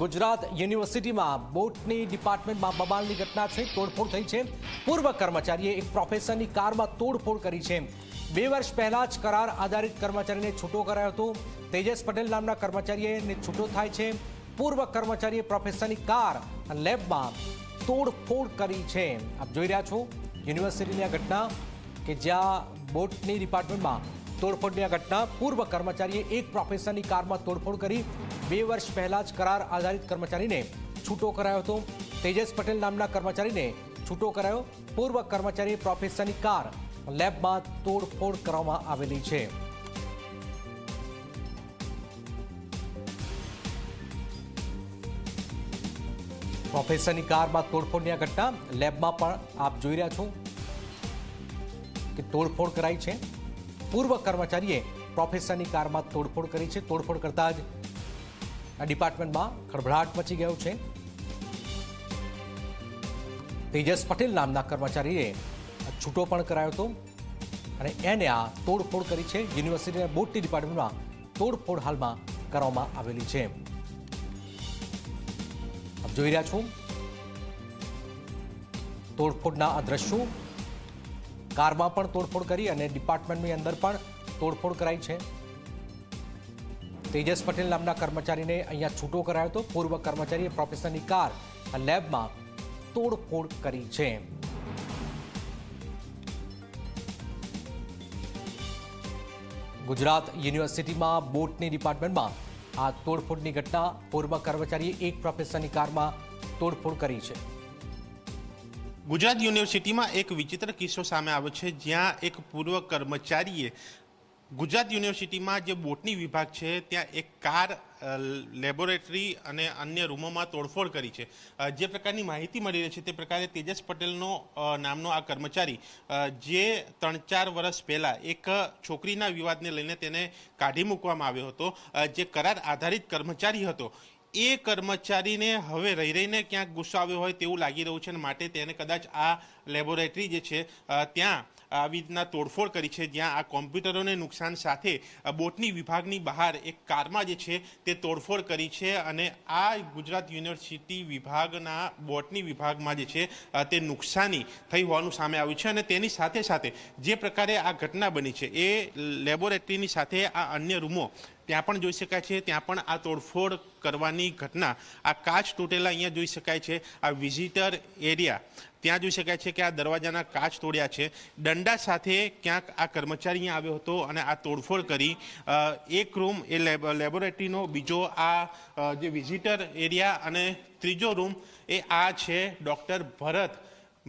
ગુજરાત યુનિવર્સિટીમાં બોટની ડિપાર્ટમેન્ટમાં બબાલની ઘટના છે, તોડફોડ થઈ છે. પૂર્વ કર્મચારીએ એક પ્રોફેસરની કારમાં તોડફોડ કરી છે. બે વર્ષ પહેલા જ કરાર આધારિત કર્મચારીને છૂટો કરાયો હતો. તેજસ પટેલ નામના કર્મચારીને છૂટો થાય છે. પૂર્વ કર્મચારીએ પ્રોફેસરની કાર અને લેબમાં તોડફોડ કરી છે. આપ જોઈ રહ્યા છો યુનિવર્સિટીની આ ઘટના કે જ્યાં બોટની ડિપાર્ટમેન્ટમાં તોડફોડની આ ઘટના. પૂર્વ કર્મચારીએ એક પ્રોફેસરની કારમાં તોડફોડ કરી બે વર્ષ પહેલા જ કરાર આધારિત કર્મચારીને છૂટો કરાયો હતો. તેજસ પટેલ નામના કર્મચારીને છૂટો કરાયો. પૂર્વ કર્મચારીએ પ્રોફેસરની કાર લેબમાં તોડફોડ કરવામાં આવેલી છે. પ્રોફેસરની કારમાં તોડફોડની આ ઘટના. લેબમાં પણ આપ જોઈ રહ્યા છો કે તોડફોડ કરાઈ છે. પૂર્વ કર્મચારીએ પ્રોફેસરની કારમાં તોડફોડ કરી છે. તોડફોડ કરતા જ આ ડિપાર્ટમેન્ટમાં ખળભળાટ મચી ગયો છે. તેજસ પટેલ નામના કર્મચારીએ છૂટો પણ કરાયો હતો અને એને આ તોડફોડ કરી છે. યુનિવર્સિટીના બોટની ડિપાર્ટમેન્ટમાં તોડફોડ હાલમાં કરવામાં આવેલી છે. જોઈ રહ્યા છો. તોડફોડના આ દ્રશ્યો કારમાં પણ તોડફોડ કરી અને ડિપાર્ટમેન્ટની અંદર પણ તોડફોડ કરાઈ છે. તેજસ પટેલ નામના કર્મચારીને અહીંયા છૂટો કરાયો હતો. પૂર્વ કર્મચારીએ પ્રોફેસરની કાર લેબમાં તોડફોડ કરી છે. ગુજરાત યુનિવર્સિટીમાં બોટની ડિપાર્ટમેન્ટમાં આ તોડફોડની ઘટના પૂર્વ કર્મચારીએ એક પ્રોફેસરની કારમાં તોડફોડ કરી છે. ગુજરાત યુનિવર્સિટીમાં એક વિચિત્ર કિસ્સો સામે આવ્યો છે, જ્યાં એક પૂર્વ કર્મચારીએ ગુજરાત યુનિવર્સિટીમાં જે બોટની વિભાગ છે, ત્યાં એક કાર લેબોરેટરી અને અન્ય રૂમોમાં તોડફોડ કરી છે. જે પ્રકારની માહિતી મળી રહી છે તે પ્રકારે તેજસ પટેલનો નામનો આ કર્મચારી જે ત્રણ ચાર વર્ષ પહેલાં એક છોકરીના વિવાદને લઈને તેને કાઢી મૂકવામાં આવ્યો હતો. જે કરાર આધારિત કર્મચારી હતો. એ કર્મચારીને હવે રહી રહીને ક્યાંક ગુસ્સો આવ્યો હોય તેવું લાગી રહ્યું છે માટે તેને કદાચ આ લેબોરેટરી જે છે ત્યાં આવી રીતના તોડફોડ કરી છે, જ્યાં આ કોમ્પ્યુટરોને નુકસાન સાથે બોટની વિભાગની બહાર એક કારમાં જે છે તે તોડફોડ કરી છે અને આ ગુજરાત યુનિવર્સિટી વિભાગના બોટની વિભાગમાં જે છે તે નુકસાની થઈ હોવાનું સામે આવ્યું છે અને તેની સાથે સાથે જે પ્રકારે આ ઘટના બની છે, એ લેબોરેટરીની સાથે આ અન્ય રૂમો ત્યાં પણ જોઈ શકાય છે, ત્યાં પણ આ તોડફોડ કરવાની ઘટના, આ કાચ તૂટેલા અહીંયા જોઈ શકાય છે, આ વિઝિટર એરિયા ત્યાં જોઈ શકાય છે કે આ દરવાજાના કાચ તોડ્યા છે. દંડા સાથે ક્યાંક આ કર્મચારી અહીંયા આવ્યો હતો અને આ તોડફોડ કરી. એક રૂમ એ લેબ લેબોરેટરીનો બીજો આ જે વિઝિટર એરિયા અને ત્રીજો રૂમ એ આ છે ડૉક્ટર ભરત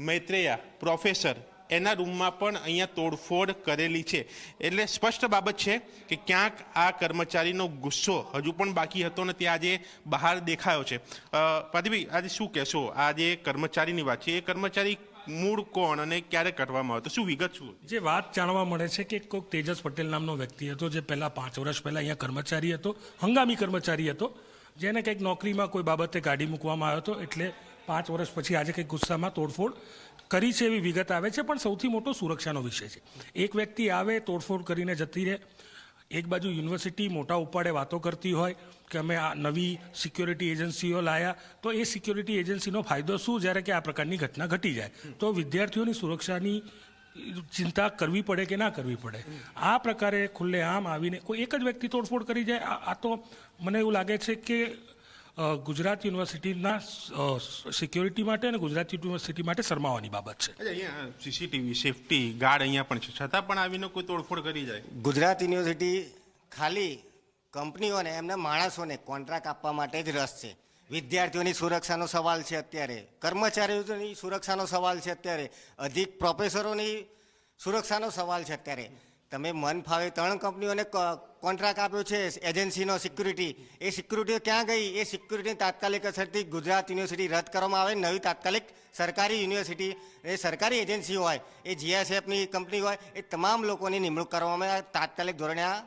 મૈત્રેયા પ્રોફેસર એના રૂમમાં પણ અહીંયા તોડફોડ કરેલી છે. એટલે સ્પષ્ટ બાબત છે કે ક્યાંક આ કર્મચારીનો ગુસ્સો હજુ પણ બાકી હતો ને તે આજે બહાર દેખાયો છે. પાદીભાઈ આજે શું કહેશો? આ જે કર્મચારીની વાત છે. એ કર્મચારી મૂળ કોણ અને ક્યારે કાઢવામાં આવ્યો શું વિગત શું જે વાત જાણવા મળે છે કે કોઈક તેજસ પટેલ નામનો વ્યક્તિ હતો જે પહેલાં પાંચ વર્ષ પહેલાં અહીંયા કર્મચારી હતો, હંગામી કર્મચારી હતો, જેને કંઈક નોકરીમાં કોઈ બાબતે કાઢી મૂકવામાં આવ્યો હતો, એટલે પાંચ વર્ષ પછી આજે કંઈક ગુસ્સામાં તોડફોડ કરી છે એવી વિગત આવે છે, પણ સૌથી મોટો સુરક્ષાનો વિષય છે. એક વ્યક્તિ આવે, તોડફોડ કરીને જતી રહે. એક બાજુ યુનિવર્સિટી મોટા ઉપાડે વાતો કરતી હોય કે અમે આ નવી સિક્યોરિટી એજન્સીઓ લાયા, તો એ સિક્યોરિટી એજન્સીનો ફાયદો શું? જ્યારે કે આ પ્રકારની ઘટના ઘટી જાય. તો વિદ્યાર્થીઓની સુરક્ષાની ચિંતા કરવી પડે કે ના કરવી પડે? આ પ્રકારે ખુલ્લેઆમ આવીને કોઈ એક જ વ્યક્તિ તોડફોડ કરી જાય? આ- તો મને એવું લાગે છે કે ગુજરાત યુનિવર્સિટીના સિક્યોરિટી માટે અને ગુજરાત યુનિવર્સિટી માટે શરમાવાની બાબત છે. અહીંયા સીસીટીવી સેફટી ગાર્ડ અહીંયા પણ છે. છતાં પણ આવીને કોઈ તોડફોડ કરી જાય? ગુજરાત યુનિવર્સિટી ખાલી કંપનીઓને એમના માણસોને કોન્ટ્રાક્ટ આપવા માટે જ રસ છે. વિદ્યાર્થીઓની સુરક્ષાનો સવાલ છે અત્યારે. કર્મચારીઓની સુરક્ષાનો સવાલ છે અત્યારે. અધિક પ્રોફેસરોની સુરક્ષાનો સવાલ છે અત્યારે. તમે મન ફાવે ત્રણ કંપનીઓને કોન્ટ્રાક્ટ આપ્યો છે એજન્સીનો સિક્યુરિટી એ સિક્યુરિટીઓ ક્યાં ગઈ? એ સિક્યુરિટી તાત્કાલિક અસરથી ગુજરાત યુનિવર્સિટી રદ કરવામાં આવે. નવી તાત્કાલિક સરકારી યુનિવર્સિટી એ સરકારી એજન્સી હોય એ જીએસએફની કંપની હોય એ તમામ લોકોની નિમણૂક કરવામાં તાત્કાલિક ધોરણે આ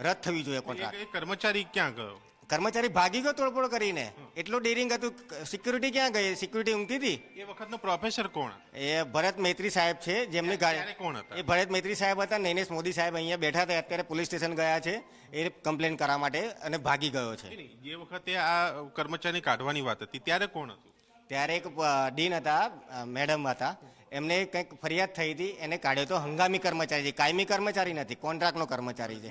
રદ થવી જોઈએ કોન્ટ્રાક્ટ કર્મચારી ક્યાં ગયો? કર્મચારી ભાગી ગયો તોડફોડ કરીને. એટલું ડેરિંગ હતું. સિક્યુરિટી ક્યાં ગઈ? સિક્યુરિટી ઊંઘતી હતી? એ વખતનો પ્રોફેસર કોણ એ ભરત મૈત્રી સાહેબ છે જેમની ગાડી કોણ હતા? એ ભરત મૈત્રી સાહેબ હતા નૈનેશ મોદી સાહેબ અહીંયા બેઠા હતા અત્યારે પોલીસ સ્ટેશન ગયા છે. એ કમ્પ્લેન કરવા માટે અને ભાગી ગયો છે. જે વખતે આ કર્મચારી કાઢવાની વાત હતી ત્યારે કોણ હતું? ત્યારે એક ડીન હતા મેડમ હતા. એમને કંઈક ફરિયાદ થઈ હતી એને કાઢ્યો તો હંગામી કર્મચારી છે. કાયમી કર્મચારી નથી કોન્ટ્રાક્ટનો કર્મચારી છે.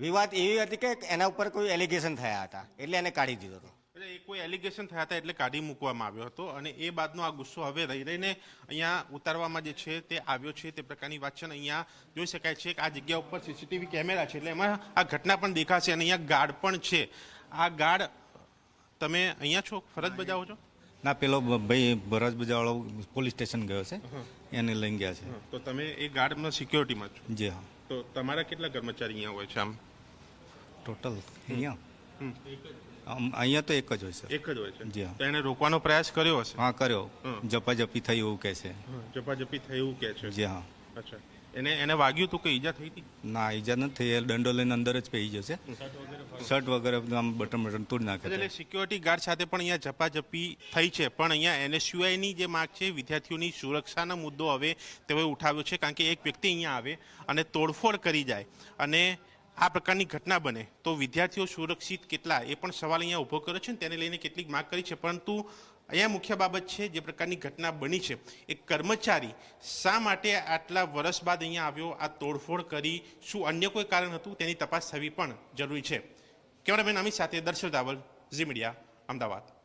વિવાદ એવી હતી કે એના ઉપર કોઈ એલિગેશન થયા હતા. એટલે એને કાઢી દીધો હતો. એટલે એ કોઈ એલિગેશન થયા હતા એટલે કાઢી મૂકવામાં આવ્યો હતો અને એ બાદનો આ ગુસ્સો હવે રહી રહીને અહીંયા ઉતારવામાં જે છે તે આવ્યો છે તે પ્રકારની વાત છે અને અહીંયા જોઈ શકાય છે કે આ જગ્યા ઉપર સીસીટીવી કેમેરા છે એટલે એમાં આ ઘટના પણ દેખાશે અને અહીંયા ગાર્ડ પણ છે. આ ગાર્ડ તમે અહીંયા છો? ફરજ બજાવો છો? ના પેલો ભાઈ ભરજ બજાવાળો પોલીસ સ્ટેશન ગયો છે. એને લઈને ગયા છે. તો તમે એ ગાર્ડમાં સિક્યોરિટીમાં છો? જી હા. તો તમારા કેટલા કર્મચારી અહીંયા હોય છે આમ? ટોટલ અહીંયા? આમ અહીંયા તો એક જ હોય છે એક જ હોય જી હા. તો એને રોકવાનો પ્રયાસ કર્યો હશે? હા કર્યો. જપાજપી થઈ એવું કહે છે. જપાજપી થઈ એવું કે છે. જી હા. અચ્છા. એને એને વાગ્યું હતું કે ઈજા થઈ હતી? ના ઈજા નથી થઈ. એ દંડો લઈને અંદર જ પડી જશે. શર્ટ વગેરે આમ બટન બટન તોડી નાખે એટલે છે. સિક્યોરિટી ગાર્ડ સાથે પણ અહીંયા ઝપાઝપી થઈ છે. પણ અહીંયા એનએસયુઆઈની જે માગ છે વિદ્યાર્થીઓની સુરક્ષાનો મુદ્દો હવે તેઓએ ઉઠાવ્યો છે કારણ કે એક વ્યક્તિ અહીંયા આવે અને તોડફોડ કરી જાય. અને આ પ્રકારની ઘટના બને, તો વિદ્યાર્થીઓ સુરક્ષિત કેટલા? એ પણ સવાલ અહીંયા ઊભો કર્યો છે ને તેને લઈને કેટલીક માગ કરી છે. પરંતુ અહીંયા મુખ્ય બાબત છે, જે પ્રકારની ઘટના બની છે એક કર્મચારી શા માટે આટલા વર્ષ બાદ અહીંયા આવ્યો, આ તોડફોડ કરી, શું અન્ય કોઈ કારણ હતું? તેની તપાસ થવી પણ જરૂરી છે. કેમેરામેન અમિત સાથે દર્શક રાવલ, ઝી મીડિયા, અમદાવાદ.